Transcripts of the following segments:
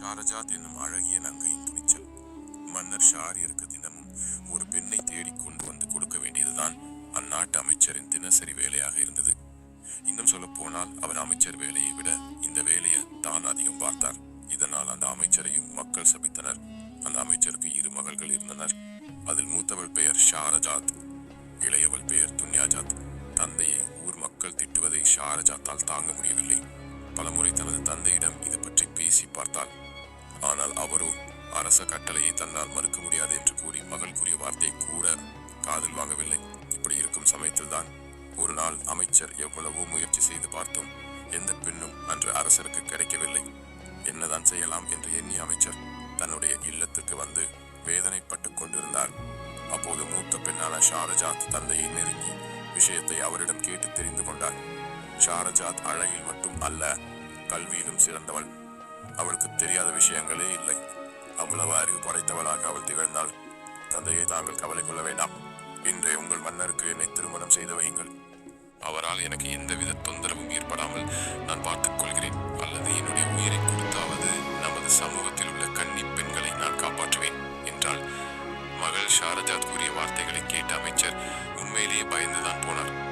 ஷாரஜாத் என்னும் அழகிய நங்கையின் துணிச்சல். மன்னர் ஷாரியருக்கு தினமும் ஒரு பெண்ணை தேடி கொண்டு வந்து கொடுக்க வேண்டியதுதான் அந்நாட்டு அமைச்சரின் தினசரி வேலையாக இருந்தது. இன்னும் சொல்ல போனால் அவர் அமைச்சர் வேலையை விட இந்த வேலையை தான் அதிகம் பார்த்தார். இதனால் அந்த அமைச்சரையும் மக்கள் சபித்தனர். அந்த அமைச்சருக்கு இரு மகள்கள் இருந்தனர். அதில் மூத்தவள் பெயர் ஷாரஜாத் இளையவள் பெயர் துன்யாஜாத். தந்தையை ஊர் மக்கள் திட்டுவதை ஷாரஜாத்தால் தாங்க முடியவில்லை. பலமுறை தனது தந்தையிடம் இது பற்றி பேசி பார்த்தாள். ஆனால் அவரோ அரச கட்டளையை தன்னால் மறுக்க முடியாது என்று கூறி மகள் கூறிய வார்த்தை கூட காதில் வாங்கவில்லை. இப்படி இருக்கும் சமயத்தில்தான் ஒரு நாள் அமைச்சர் எவ்வளவோ முயற்சி செய்து பார்த்தும். எந்த பெண்ணும் அன்று அரசருக்கு கிடைக்கவில்லை. என்னதான் செய்யலாம் என்று எண்ணி அமைச்சர் தன்னுடைய இல்லத்துக்கு வந்து வேதனைப்பட்டு கொண்டிருந்தார். அப்போது மூத்த பெண்ணான ஷாரஜாத் தந்தையை நெருங்கி விஷயத்தை அவரிடம் கேட்டு தெரிந்து கொண்டார். ஷாரஜாத் அழகில் மட்டும் அல்ல கல்வியிலும் சிறந்தவள். அவளுக்கு தெரியாத விஷயங்களே இல்லை. அவ்வளவு அறிவு படைத்தவளாக அவள் திகழ்ந்தாள். தந்தையை தாங்கள் கவலை கொள்ள வேண்டாம். இன்றே உங்கள் மன்னருக்கு என்னை திருமணம் செய்து வையுங்கள். அவரால் எனக்கு எந்தவித தொந்தரவும் ஏற்படாமல் நான் பார்த்துக் கொள்கிறேன். அல்லது என்னுடைய உயிரை கொடுத்தாவது நமது சமூகத்தில் உள்ள கன்னி பெண்களை நான் காப்பாற்றுவேன் என்றாள். மகள் ஷாரஜாத் கூறிய வார்த்தைகளை கேட்ட அமைச்சர் உண்மையிலேயே பயந்துதான் போனார்.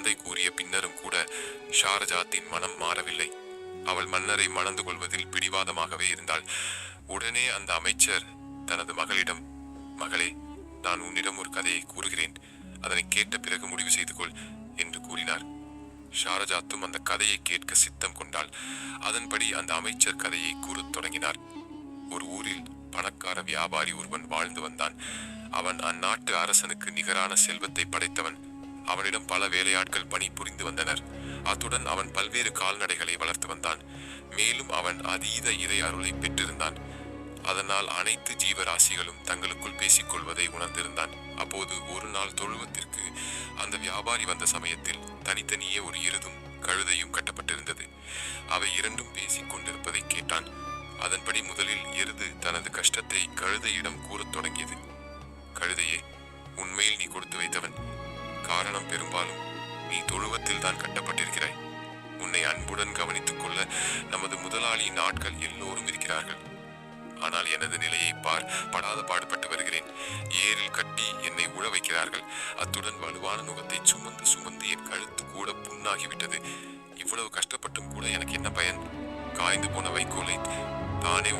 தந்தை கூறிய பின்னரும் கூட ஷாரஜாத்தின் மனம் மாறவில்லை. அவள் மன்னரை மணந்து கொள்வதில் பிடிவாதமாகவே இருந்தாள். உடனே அந்த அமைச்சர் தனது மகளிடம் மகளே நான் உன்னிடம் ஒரு கதையை கூறுகிறேன். அதனை கேட்ட பிறகு முடிவு செய்து கொள் என்று கூறினார். ஷாரஜாத்தும் அந்த கதையை கேட்க சித்தம் கொண்டாள். அதன்படி அந்த அமைச்சர் கதையை கூறத் தொடங்கினார். ஒரு ஊரில் பணக்கார வியாபாரி ஒருவன் வாழ்ந்து வந்தான். அவன் அந்நாட்டு அரசனுக்கு நிகரான செல்வத்தை படைத்தவன். அவனிடம் பல வேலையாட்கள் பணி புரிந்து வந்தனர். அத்துடன் அவன் பல்வேறு கால்நடைகளை வளர்த்து வந்தான். மேலும் அவன் அதீத இறை அருளை பெற்றிருந்தான். அதனால் அனைத்து ஜீவராசிகளும் தங்களுக்குள் பேசிக் கொள்வதை உணர்ந்திருந்தான். அப்போது ஒரு நாள் தொழுவத்திற்கு அந்த வியாபாரி வந்த சமயத்தில் தனித்தனியே ஒரு எருதும் கழுதையும் கட்டப்பட்டிருந்தது. அவை இரண்டும் பேசிக் கொண்டிருப்பதை கேட்டான். அதன்படி முதலில் எருது தனது கஷ்டத்தை கழுதையிடம் கூறத் தொடங்கியது. கழுதையே உண்மையில் நீ கொடுத்து வைத்தவன் காரணம் பெரும்பாலும் நீ தொழுவத்தில் தான் கட்டப்பட்டிருக்கிறாய். உன்னை அன்புடன் கவனித்துக் கொள்ள நமது முதலாளியின் ஆட்கள் எல்லோரும் இருக்கிறார்கள். ஆனால் எனது நிலையை பார் படாத பாடுபட்டு வருகிறேன். ஏரில் கட்டி என்னை உழ வைக்கிறார்கள். அத்துடன் வலுவான நுகத்தை சுமந்து சுமந்து என் கழுத்து கூட புண்ணாகிவிட்டது. இவ்வளவு கஷ்டப்பட்டும் கூட எனக்கு என்ன பயன்? காய்ந்து போன வைக்கோலை தானே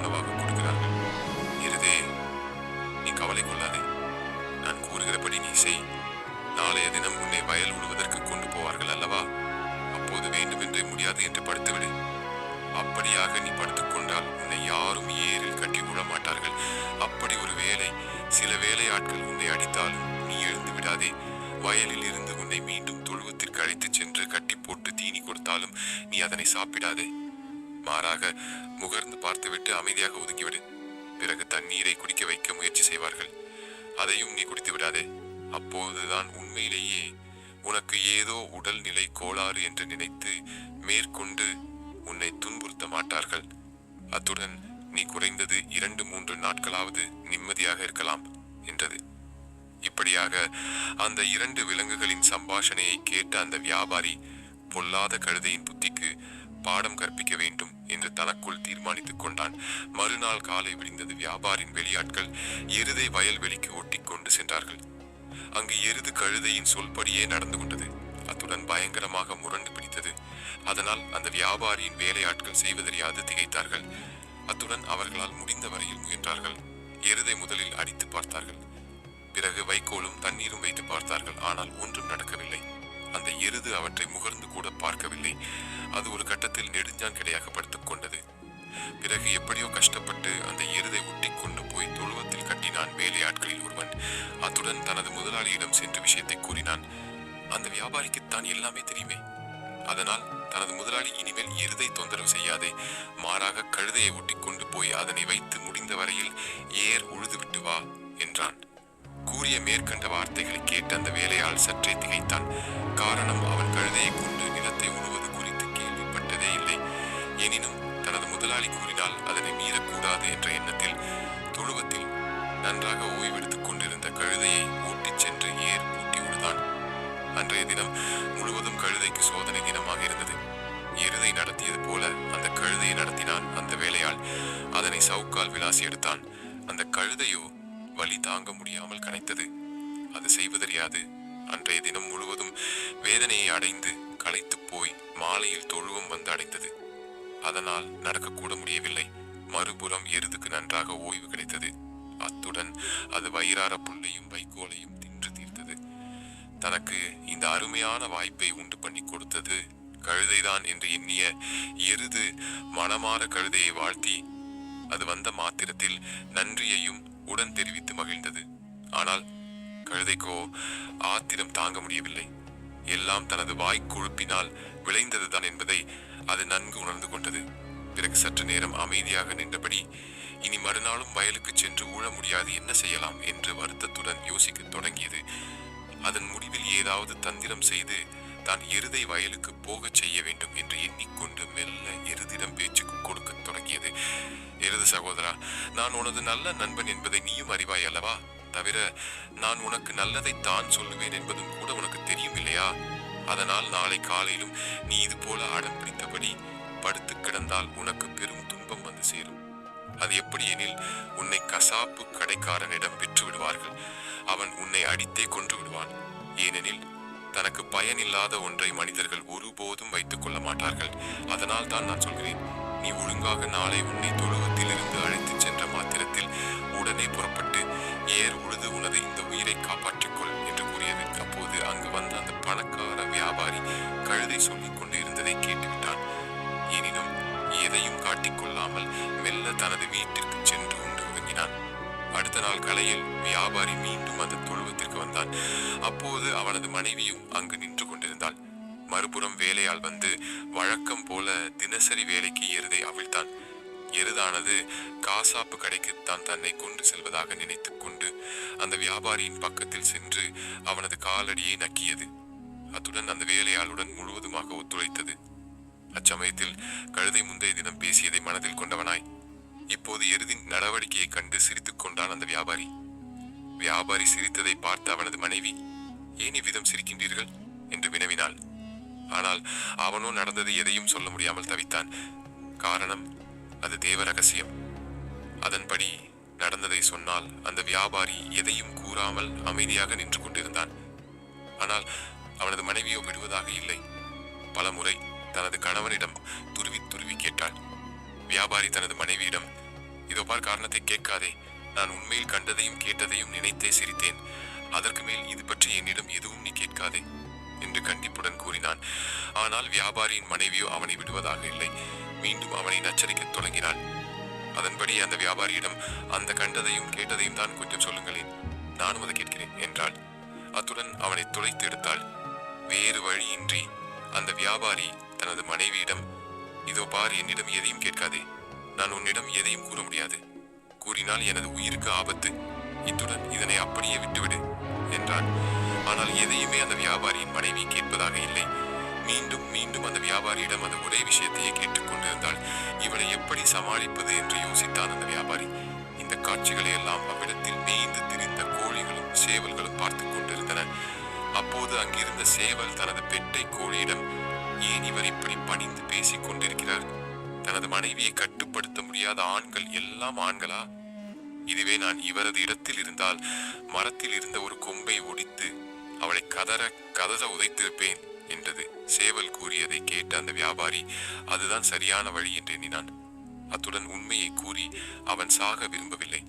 தண்ணீரை குடிக்க வைக்க முயற்சி செய்வார்கள். அதையும் நீ குடித்து விடாதே. அப்போதுதான் உண்மையிலேயே உனக்கு ஏதோ உடல்நிலை கோளாறு என்று நினைத்து மேற்கொண்டு உன்னை துன்புறுத்த மாட்டார்கள். அத்துடன் நீ குறைந்தது இரண்டு மூன்று நாட்களாவது நிம்மதியாக இருக்கலாம் என்றது. இப்படியாக அந்த இரண்டு விலங்குகளின் சம்பாஷணையை கேட்ட அந்த வியாபாரி பொல்லாத கழுதையின் புத்திக்கு பாடம் கற்பிக்க வேண்டும். என்று தனக்குள் தீர்மானித்துக் கொண்டான். மறுநாள் காலை விடிந்தது வியாபாரின் வெளியாட்கள் எருதை வயல்வெளிக்கு ஒட்டிக் கொண்டு சென்றார்கள். அங்கு எருது கழுதையின் சொல்படியே நடந்து கொண்டது. அத்துடன் பயங்கரமாக முரண்டு பிடித்தது. அதனால் அந்த வியாபாரியின் வேலையாட்கள் செய்வதறியாது திகைத்தார்கள். அத்துடன் அவர்களால் முடிந்த வரையில் முயன்றார்கள். எருதை முதலில் அடித்து பார்த்தார்கள். பிறகு வைக்கோலும் தண்ணீரும் வைத்து பார்த்தார்கள். ஆனால் ஒன்றும் நடக்கவில்லை. அந்த எருது அவற்றை முகர்ந்து கூட பார்க்கவில்லை. அது ஒரு கட்டத்தில் நெடுஞ்சான் கிடையாக படுத்துக் கொண்டது. பிறகு எப்படியோ கஷ்டப்பட்டு அந்த எருதை ஒட்டி கொண்டு போய் தொழுவத்தில் கட்டினான் வேலையாட்களில் ஒருவன். அத்துடன் தனது முதலாளியிடம் சென்று விஷயத்தை கூறினான். அந்த வியாபாரிக்குத்தான் எல்லாமே தெரியுமே. அதனால் தனது முதலாளி இனிமேல் எருதை தொந்தரவு செய்யாதே. மாறாக கழுதையை ஒட்டி கொண்டு போய் அதனை வைத்து முடிந்த வரையில் ஏர் உழுதுவிட்டு வா என்றான். கூறிய மேற்கண்ட வார்த்தைகளை கேட்டு அந்த வேலையால் சற்றே திகைத்தான். காரணம் அவன் கழுதையை கொண்டு நிலத்தை உழுவது குறித்து கேள்விப்பட்டதே இல்லை. எனினும் தனது முதலாளி கூறினால் அதனை மீறக்கூடாது என்ற எண்ணத்தில் தொழுவத்தில் நன்றாக ஓய்வெடுத்துக் கொண்டிருந்த கழுதையை ஓட்டிச் சென்று ஏர் பூட்டி உழுதான். அன்றைய தினம் முழுவதும் கழுதைக்கு சோதனை தினமாக இருந்தது. எருதை நடத்தியது போல அந்த கழுதையை நடத்தினான் அந்த வேலையால் அதனை சவுக்கால் விலாசி எடுத்தான். அந்த கழுதையோ வலி தாங்க முடியாமல் முடியாது. அன்றைய தினம் முழுவதும் வேதனையை அடைந்து களைத்து போய் மாலையில் தொழுவம் வந்து அடைந்தது. அதனால் நடக்கக்கூட முடியவில்லை. மறுபுறம் எருதுக்கு நன்றாக ஓய்வு கிடைத்தது. அத்துடன் அது வயிறார புல்லையும் வைக்கோலையும் தின்று தீர்த்தது. தனக்கு இந்த அருமையான வாய்ப்பை உண்டு பண்ணி கொடுத்தது கழுதைதான் என்று எண்ணிய எருது மனமாற கழுதையை வாழ்த்தி அது வந்த மாத்திரத்தில் நன்றியையும் உடன் தெரிவித்து மகிழ்ந்தது. ஆனால் கழுதைக்கோ ஆத்திரம் தாங்க முடியவில்லை. எல்லாம் தனது வாய்க்குழுப்பினால் விளைந்ததுதான் என்பதை அது நன்கு உணர்ந்து கொண்டது. பிறகு சற்று நேரம் அமைதியாக நின்றபடி இனி மறுநாளும் வயலுக்கு சென்று ஊழ முடியாது என்ன செய்யலாம்? என்று வருத்தத்துடன் யோசிக்கத் தொடங்கியது. அதன் முடிவில் ஏதாவது தந்திரம் செய்து தான் எருதை வயலுக்கு போகச் செய்ய வேண்டும் என்று எண்ணிக்கொண்டு மெல்ல எருதிடம் பேச்சு கொடுக்கத் தொடங்கியது. எருது சகோதரா நான் உனது நல்ல நண்பன் என்பதை நீயும் அறிவாய் அல்லவா? தவிர நான் உனக்கு நல்லதை தான் சொல்லுவேன் என்பதும் கூட உனக்கு தெரியும் இல்லையா? அதனால் நாளை காலையிலும் நீ இது போல அடம் பிடித்தபடி படுத்து கிடந்தால் உனக்கு பெரும் துன்பம் வந்து சேரும். அது எப்படி எனில் உன்னை கசாப்பு கடைக்காரனிடம் விற்று விடுவார்கள். அவன் உன்னை அடித்தே கொன்று விடுவான். ஏனெனில் தனக்கு பயனில்லாத ஒன்றை மனிதர்கள் ஒருபோதும் வைத்துக் கொள்ள மாட்டார்கள். அதனால் தான் நான் சொல்கிறேன் நீ ஒழுங்காக நாளை உன்னை தொழுவத்தில் இருந்து அழைத்துச் சென்ற மாத்திரத்தில் உடனே புறப்பட்டு ஏர் உழுது உனது இந்த உயிரை காப்பாற்றிக்கொள் என்று கூறியது அப்போது அங்கு வந்த அந்த பணக்கார வியாபாரி கழுதை சொல்லிக் கொண்டிருந்ததை கேட்டுவிட்டான். எனினும் எதையும் காட்டிக்கொள்ளாமல் மெல்ல தனது வீட்டிற்கு சென்று உண்டு ஒதுங்கினான் அடுத்த நாள் கலையில் வியாபாரி மீண்டும் அந்த தொழுவத்திற்கு வந்தான். அப்போது அவனது மனைவியும் அங்கு நின்று கொண்டிருந்தாள். மறுபுறம் வேலையால் வந்து வழக்கம் போல தினசரி வேலைக்கு ஏறுதை அவிழ்த்தான். எருதானது காசாப்பு கடைக்குத்தான் தன்னை கொண்டு செல்வதாக நினைத்து கொண்டு அந்த வியாபாரியின் பக்கத்தில் சென்று அவனது காலடியை நக்கியது. அத்துடன் அந்த வேலையாளுடன் முழுவதுமாக ஒத்துழைத்தது. அச்சமயத்தில் கழுதை முந்தைய தினம் பேசியதை மனதில் கொண்டவனாய். இப்போது எருதின் நடவடிக்கையை கண்டு சிரித்துக் கொண்டான் அந்த வியாபாரி. வியாபாரி சிரித்ததை பார்த்த அவனது மனைவி ஏன் இவ்விதம் சிரிக்கின்றீர்கள்? என்று வினவினாள். ஆனால் அவனோ நடந்தது எதையும் சொல்ல முடியாமல் தவித்தான். காரணம் அது தேவ ரகசியம். அதன்படி நடந்ததை சொன்னால் அந்த வியாபாரி எதையும் கூறாமல் அமைதியாக நின்று கொண்டிருந்தான். ஆனால் அவனது மனைவியோ விடுவதாக இல்லை. பலமுறை தனது கணவனிடம் துருவி துருவி கேட்டாள். வியாபாரி தனது மனைவியிடம் இதோ பார் காரணத்தை கேட்காதே. நான் உண்மையில் கண்டதையும் கேட்டதையும் நினைத்தே சிரித்தேன். அதற்கு மேல் இது பற்றி என்னிடம் எதுவும் நீ கேட்காதே என்று கண்டிப்புடன் கூறினான். ஆனால் வியாபாரியின் மனைவியோ அவனை விடுவதாக இல்லை. மீண்டும் அவனை நச்சரிக்கத் தொடங்கினாள். அதன்படி அந்த வியாபாரியிடம் அந்த கண்டதையும் கேட்டதையும் தான் கொஞ்சம் சொல்லுங்களேன். நானும் அதை கேட்கிறேன் என்றாள். அத்துடன் அவனை துளைத்து எடுத்தாள். வேறு வழியின்றி அந்த வியாபாரி தனது மனைவியிடம் இதோ பார் என்னிடம் எதையும் கேட்காதே. நான் உன்னிடம் எதையும் கூற முடியாது. கூறினால் எனது உயிருக்கு ஆபத்து. இத்துடன் இதனை அப்படியே விட்டுவிடு என்றான். ஆனால் எதையுமே அந்த வியாபாரியின் மனைவி கேட்பதாக இல்லை. மீண்டும் மீண்டும் அந்த வியாபாரியிடம் அந்த ஒரே விஷயத்தையே கேட்டுக்கொண்டிருந்தால் இவளை எப்படி சமாளிப்பது? என்று யோசித்தான் அந்த வியாபாரி. இந்த காட்சிகளை எல்லாம் அவ்விடத்தில் மேய்ந்து திரிந்த கோழிகளும் சேவல்களும் பார்த்து கொண்டிருந்தன. அப்போது அங்கிருந்த சேவல் தனது பெட்டை கோழியிடம் ஏன் இவர் இப்படி பணிந்து பேசிக் கொண்டிருக்கிறார்? தனது மனைவியை கட்டுப்படுத்த முடியாத ஆண்கள் எல்லாம் ஆண்களா? இதுவே நான் இவரது இடத்தில் இருந்தால் மரத்தில் இருந்த ஒரு கொம்பை ஒடித்து அவளை கதற கதற உதைத்திருப்பேன். என்றது. சேவல் கூறியதை கேட்ட அந்த வியாபாரி அதுதான் சரியான வழி என்று எண்ணினான். அத்துடன் உண்மையை கூறி அவன் சாக விரும்பவில்லை.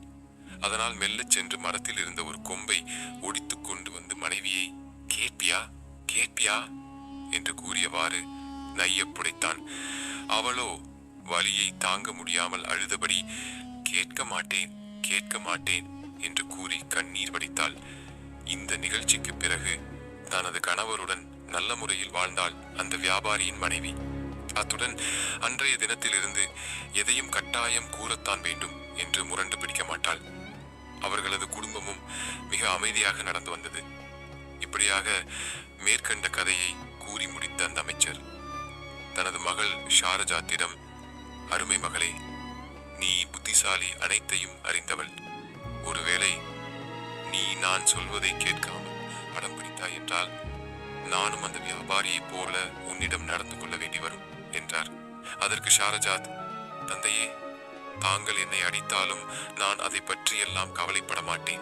அதனால் மெல்லச் சென்று மரத்தில் இருந்த ஒரு கொம்பை ஒடித்து கொண்டு வந்து மனைவியை கேட்பியா? கேட்பியா? என்று கூறியவாறு நையப் புடைத்தான். அவளோ வலியை தாங்க முடியாமல் அழுதபடி கேட்க மாட்டேன் கேட்க மாட்டேன் என்று கூறி கண்ணீர் வடித்தாள். இந்த நிகழ்ச்சிக்கு பிறகு தனது கணவருடன் நல்ல முறையில் வாழ்ந்தாள் அந்த வியாபாரியின் மனைவி. அத்துடன் அன்றைய தினத்திலிருந்து எதையும் கட்டாயம் கூறத்தான் வேண்டும் என்று முரண்டு பிடிக்க மாட்டாள். அவர்களது குடும்பமும் மிக அமைதியாக நடந்து வந்தது. இப்படியாக மேற்கண்ட கதையை கூறி முடித்த அந்த அமைச்சர் தனது மகள் ஷாரஜாத்திடம் அருமை மகளே நீ புத்திசாலி அனைத்தையும் அறிந்தவள். ஒருவேளை நீ நான் சொல்வதை கேட்காமல் படம் பிடித்தாய் என்றால் நானும் அந்த வியாபாரியைப் போல உன்னிடம் நடந்து கொள்ள வேண்டி வரும் என்றார். அதற்கு ஷாரஜாத் தந்தையே தாங்கள் என்னை அடித்தாலும் நான் அதை பற்றியெல்லாம் கவலைப்பட மாட்டேன்.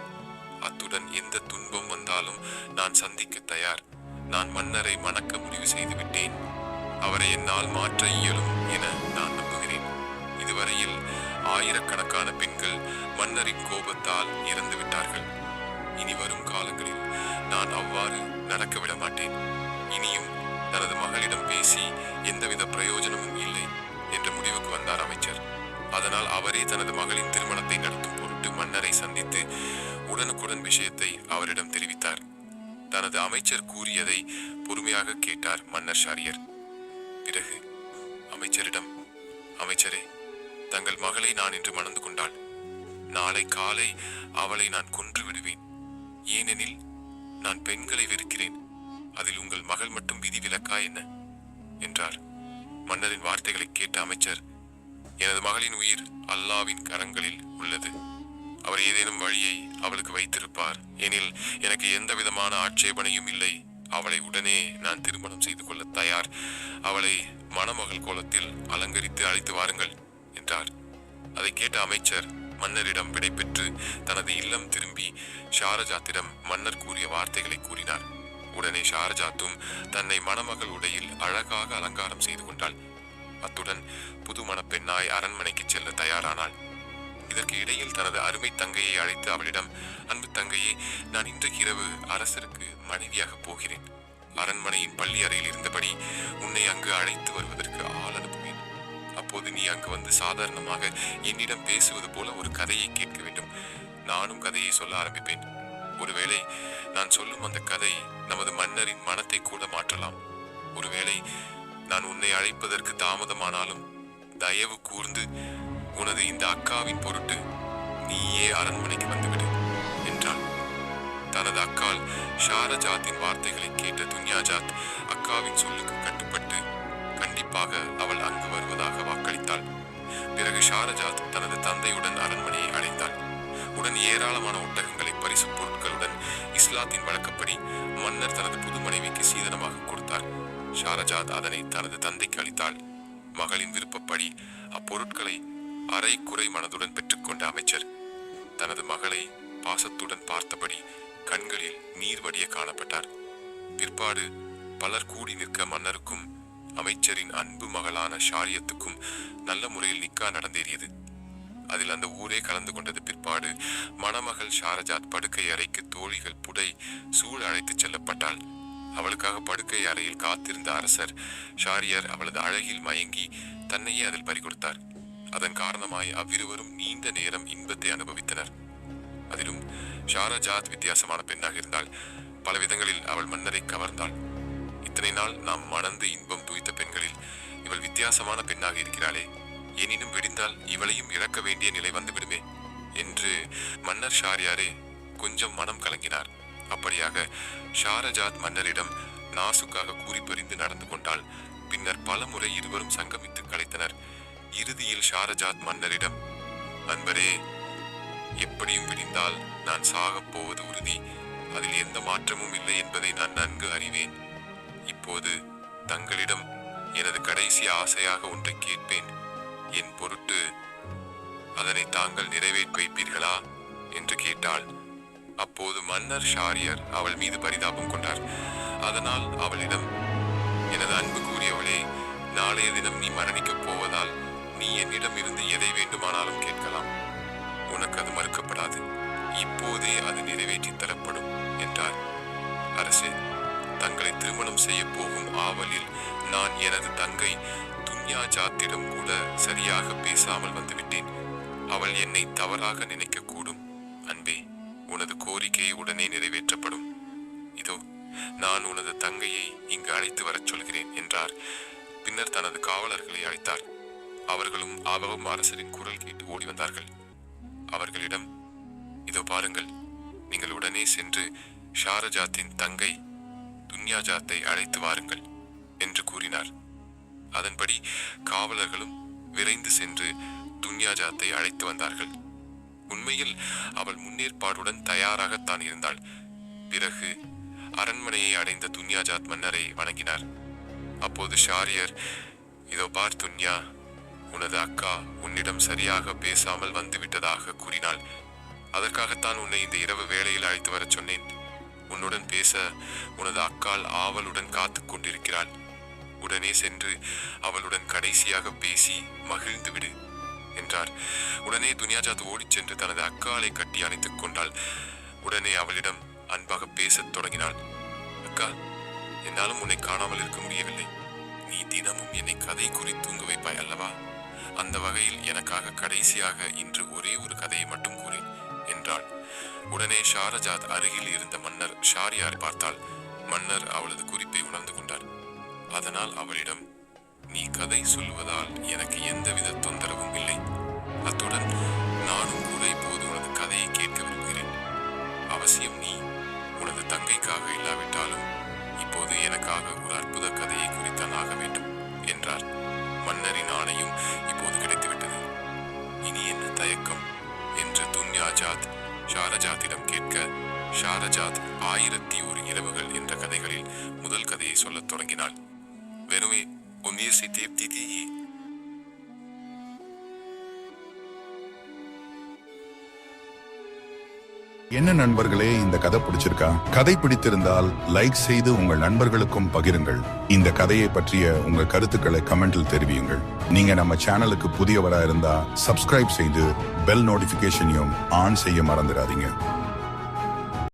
அத்துடன் எந்த துன்பம் வந்தாலும் நான் சந்திக்க தயார். நான் மன்னரை மணக்க முடிவு செய்து விட்டேன். அவரை என்னால் மாற்ற இயலும் என நான் நம்புகிறேன். இதுவரையில் ஆயிரக்கணக்கான பெண்கள் மன்னரின் கோபத்தால் இறந்து விட்டார்கள் இனி வரும் காலங்களில் நான் அவ்வாறு நடக்க விட மாட்டேன். இனியும் தனது மகளிடம் பேசி எந்தவித பிரயோஜனமும் இல்லை என்ற முடிவுக்கு வந்தார் அமைச்சர். அதனால் அவரே தனது மகளின் திருமணத்தை நடத்தும் பொருட்டு மன்னரை சந்தித்து உடனுக்குடன் விஷயத்தை அவரிடம் தெரிவித்தார். தனது அமைச்சர் கூறியதை பொறுமையாக கேட்டார் மன்னர் ஷாரியர். பிறகு அமைச்சரிடம் அமைச்சரே தங்கள் மகளை நான் இன்று மணந்து கொண்டாள். நாளை காலை அவளை நான் கொன்று விடுவேன். ஏனெனில் நான் பெண்களை வெறுக்கிறேன். அதில் உங்கள் மகள் மட்டும் விதி விலக்கா என்ன? என்றார். மன்னரின் வார்த்தைகளை கேட்ட அமைச்சர் எனது மகளின் உயிர் அல்லாவின் கரங்களில் உள்ளது. அவர் ஏதேனும் வழியை அவளுக்கு வைத்திருப்பார். எனில் எனக்கு எந்த விதமான ஆட்சேபனையும் இல்லை. அவளை உடனே நான் திருமணம் செய்து கொள்ள தயார். அவளை மணமகள் கோலத்தில் அலங்கரித்து அழைத்து வாருங்கள் என்றார். அதை கேட்ட அமைச்சர் மன்னரிடம் விடைபெற்று தனது இல்லம் திரும்பி ஷாரஜாத்திடம் மன்னர் கூறிய வார்த்தைகளை கூறினார். உடனே ஷாரஜாத்தும் தன்னை மணமகள் உடையில் அழகாக அலங்காரம் செய்து கொண்டாள். அத்துடன் புது மணப்பெண்ணாய் அரண்மனைக்கு செல்ல தயாரானாள். இதற்கு இடையில் தனது அருமை தங்கையை அழைத்து அவளிடம் அன்பு தங்கையே நான் இன்றைக்கு இரவு அரசருக்கு மனைவியாக போகிறேன். அரண்மனையின் பள்ளி அறையில் இருந்தபடி உன்னை அங்கு அழைத்து வருவதற்கு ஆள் அனுப்புவேன். அப்போது நீ அங்கு வந்து சாதாரணமாக என்னிடம் பேசுவது போல ஒரு கதையை கேட்க வேண்டும். நானும் கதையை சொல்ல ஆரம்பிப்பேன். ஒருவேளை நான் சொல்லும் அந்த கதை நமது மன்னரின் மனத்தை கூட மாற்றலாம். ஒருவேளை நான் உன்னை அழைப்பதற்கு தாமதமானாலும் தயவு கூர்ந்து உனது இந்த அக்காவின் பொருட்டு நீயே அரண்மனைக்கு வந்துவிடு என்றாள். தனது அக்கால் ஷாரஜாத்தின் வார்த்தைகளை கேட்ட துன்யாஜாத் அக்காவின் சொல்லுக்கு கட்டுப்பட்டு கண்டிப்பாக அவள் அங்கு வருவதாக பிறகு ஷாரஜாத் தனது தந்தையுடன் அரண்மனையை அடைந்தாள். உடன் ஏராளமான ஒட்டகங்களை பரிசு பொருட்களுடன் இஸ்லாத்தின் வழக்கப்படி மன்னர் தனது புது மனைவிக்கு சீதனமாக கொடுத்தார். ஷாரஜாத் அதனை தனது தந்தைக்கு அளித்தாள். மகளின் விருப்பப்படி அப்பொருட்களை அரை குறை மனதுடன் பெற்றுக்கொண்ட அமைச்சர். தனது மகளை பாசத்துடன் பார்த்தபடி கண்களில் நீர் வடிய காணப்பட்டார். பிற்பாடு பலர் கூடி நிற்க மன்னருக்கும் அமைச்சரின் அன்பு மகளான ஷாரியத்துக்கும் நல்ல முறையில் நிக்கா நடந்தேறியது. அதில் அந்த ஊரே கலந்து கொண்டது பிற்பாடு மணமகள் ஷாரஜாத் படுக்கை அறைக்கு தோழிகள் புடை சூழ் அழைத்துச் செல்லப்பட்டாள். அவளுக்காக படுக்கை அறையில் காத்திருந்த அரசர் ஷாரியர் அவளது அழகில் மயங்கி தன்னையே அதில் பறிகொடுத்தார். அதன் காரணமாய் அவ்விருவரும் நீண்ட நேரம் இன்பத்தை அனுபவித்தனர். அதிலும் ஷாரஜாத் வித்தியாசமான பெண்ணாக இருந்தால் பல விதங்களில் அவள் மன்னரை கவர்ந்தாள். இத்தனை நாள் நாம் மணந்து இன்பம் துய்த்த பெண்களில் இவள் வித்தியாசமான பெண்ணாக இருக்கிறாளே. எனினும் வெடிந்தால் இவளையும் இழக்க வேண்டிய நிலை வந்துவிடுமே என்று மன்னர் ஷாரியாரே கொஞ்சம் மனம் கலங்கினார். அப்படியாக ஷாரஜாத் மன்னரிடம் நாசுக்காக கூறி பறிந்து நடந்து கொண்டாள். பின்னர் பல முறை இருவரும் சங்கமித்து கலைத்தனர் இறுதியில் ஷாரஜாத் மன்னரிடம் நண்பரே எப்படியும் விடிந்தால் நான் சாகப் போவது உறுதி. அதில் எந்த மாற்றமும் இல்லை என்பதை நான் நன்கு அறிவேன். இப்போது தங்களிடம் எனது கடைசி ஆசையாக ஒன்றை கேட்பேன். என் பொருட்டு அதனை தாங்கள் நிறைவேற்றி வைப்பீர்களா? என்று கேட்டாள். அப்போது மன்னர் ஷாரியர் அவள் மீது பரிதாபம் கொண்டார். அதனால் அவளிடம் எனது அன்பு கூறியவளே நாளைய தினம் நீ மரணிக்கப் போவதால் நீ என்னிடம் இருந்து எதை வேண்டுமானாலும் கேட்கலாம். உனக்கு அது மறுக்கப்படாது. இப்போதே அது நிறைவேற்றி தரப்படும் என்றார். அரசே தங்களை திருமணம் செய்ய போகும் ஆவலில் நான் எனது தங்கை துன்யா ஜாத்திடம் கூட சரியாக பேசாமல் வந்துவிட்டேன். அவள் என்னை தவறாக நினைக்கக்கூடும். அன்பே உனது கோரிக்கையை உடனே நிறைவேற்றப்படும். இதோ நான் உனது தங்கையை இங்கு அழைத்து வரச் சொல்கிறேன் என்றார். பின்னர் தனது காவலர்களை அழைத்தார். அவர்களும் ஆபவம் அரசரின் குரல் கேட்டு ஓடி வந்தார்கள். அவர்களிடம் இதோ பாருங்கள் நீங்கள் உடனே சென்று ஷாரஜாத்தின் தங்கை துன்யாஜாத்தை அழைத்து வாருங்கள் என்று கூறினார். அதன்படி காவலர்களும் விரைந்து சென்று துன்யாஜாத்தை அழைத்து வந்தார்கள். உண்மையில் அவள் முன்னேற்பாடுடன் தயாராகத்தான் இருந்தாள். பிறகு அரண்மனையை அடைந்த துன்யாஜாத் மன்னரை வணங்கினார். அப்போது ஷாரியர் இதோ பார் துன்யா உனது அக்கா உன்னிடம் சரியாக பேசாமல் வந்துவிட்டதாக கூறினாள். அதற்காகத்தான் உன்னை இந்த இரவு வேளையில் அழைத்து வரச் சொன்னேன். உன்னுடன் பேச உனது அக்காள் ஆவலுடன் காத்துக் கொண்டிருக்கிறாள். உடனே சென்று அவளுடன் கடைசியாக பேசி மகிழ்ந்து விடு என்றார். உடனே துனியாஜாத் ஓடிச் சென்று தனது அக்காளை கட்டி அணைத்துக் கொண்டாள். உடனே அவளிடம் அன்பாக பேசத் தொடங்கினாள். அக்கா என்னாலும் உன்னை காணாமல் இருக்க முடியவில்லை. நீ தினமும் என்னை கதை குறித்து தூங்க வைப்பாய் அல்லவா? அந்த வகையில் எனக்காக கடைசியாக இன்று ஒரே ஒரு கதை உடனே ஷாரஜாத் அருகில் இருந்த மன்னர் ஷாரியார் பார்த்தால் மன்னர் அவளது குறிப்பை உணர்ந்து கொண்டார். அதனால் அவளிடம் நீ கதை சொல்வதால் எனக்கு எந்தவித தொந்தரவும் இல்லை. அத்துடன் நானும் கூட இப்போது ஷாரஜாத்திடம் கேட்க ஷாரஜாத் ஆயிரத்தி ஒரு இரவுகள் என்ற கதைகளில் முதல் கதையை சொல்லத் தொடங்கினாள். வெறுமே உமிய சித்தேப்திதி என்ன நண்பர்களே இந்த கதை பிடிச்சிருக்கா? கதை பிடித்திருந்தால் லைக் செய்து உங்கள் நண்பர்களுக்கும் பகிருங்கள். இந்த கதையை பற்றிய உங்கள் கருத்துக்களை கமெண்டில் தெரிவியுங்கள். நீங்க நம்ம சேனலுக்கு புதியவரா இருந்தா சப்ஸ்கிரைப் செய்து பெல் நோட்டிபிகேஷனையும் ஆன் செய்ய மறந்துடாதீங்க.